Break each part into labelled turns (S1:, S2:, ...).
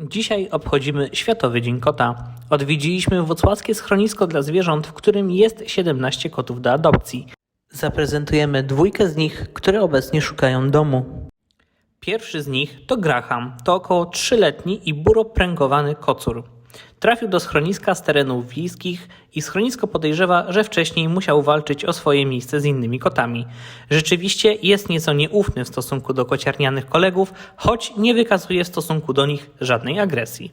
S1: Dzisiaj obchodzimy Światowy Dzień Kota. Odwiedziliśmy włocławskie schronisko dla zwierząt, w którym jest 17 kotów do adopcji. Zaprezentujemy dwójkę z nich, które obecnie szukają domu. Pierwszy z nich to Graham, to około 3-letni i buropręgowany kocur. Trafił do schroniska z terenów wiejskich i schronisko podejrzewa, że wcześniej musiał walczyć o swoje miejsce z innymi kotami. Rzeczywiście jest nieco nieufny w stosunku do kociarnianych kolegów, choć nie wykazuje w stosunku do nich żadnej agresji.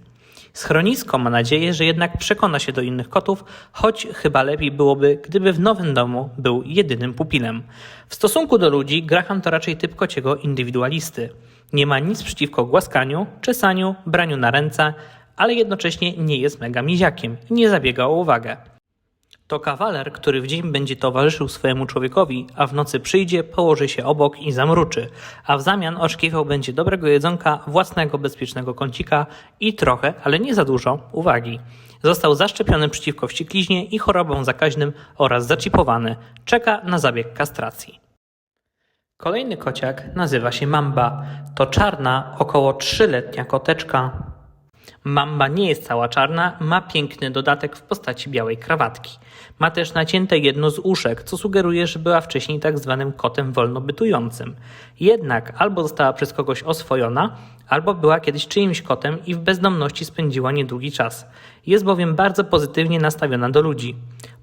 S1: Schronisko ma nadzieję, że jednak przekona się do innych kotów, choć chyba lepiej byłoby, gdyby w nowym domu był jedynym pupilem. W stosunku do ludzi Graham to raczej typ kociego indywidualisty. Nie ma nic przeciwko głaskaniu, czesaniu, braniu na ręce, ale jednocześnie nie jest mega miziakiem i nie zabiega o uwagę. To kawaler, który w dzień będzie towarzyszył swojemu człowiekowi, a w nocy przyjdzie, położy się obok i zamruczy, a w zamian oczekiwał będzie dobrego jedzonka, własnego bezpiecznego kącika i trochę, ale nie za dużo, uwagi. Został zaszczepiony przeciwko wściekliźnie i chorobom zakaźnym oraz zaczipowany. Czeka na zabieg kastracji. Kolejny kociak nazywa się Mamba. To czarna, około 3-letnia koteczka. Mamba nie jest cała czarna, ma piękny dodatek w postaci białej krawatki. Ma też nacięte jedno z uszek, co sugeruje, że była wcześniej tak zwanym kotem wolnobytującym. Jednak albo została przez kogoś oswojona, albo była kiedyś czyimś kotem i w bezdomności spędziła niedługi czas. Jest bowiem bardzo pozytywnie nastawiona do ludzi.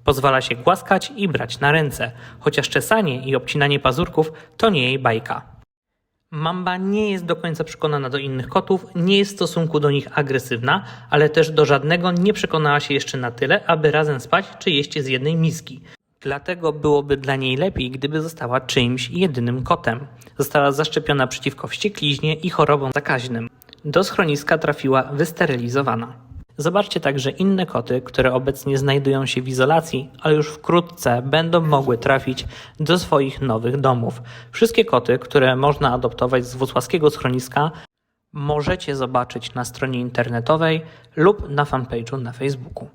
S1: Pozwala się głaskać i brać na ręce, chociaż czesanie i obcinanie pazurków to nie jej bajka. Mamba nie jest do końca przekonana do innych kotów, nie jest w stosunku do nich agresywna, ale też do żadnego nie przekonała się jeszcze na tyle, aby razem spać czy jeść z jednej miski. Dlatego byłoby dla niej lepiej, gdyby została czyimś jedynym kotem. Została zaszczepiona przeciwko wściekliźnie i chorobom zakaźnym. Do schroniska trafiła wysterylizowana. Zobaczcie także inne koty, które obecnie znajdują się w izolacji, ale już wkrótce będą mogły trafić do swoich nowych domów. Wszystkie koty, które można adoptować z włocławskiego schroniska, możecie zobaczyć na stronie internetowej lub na fanpage'u na Facebooku.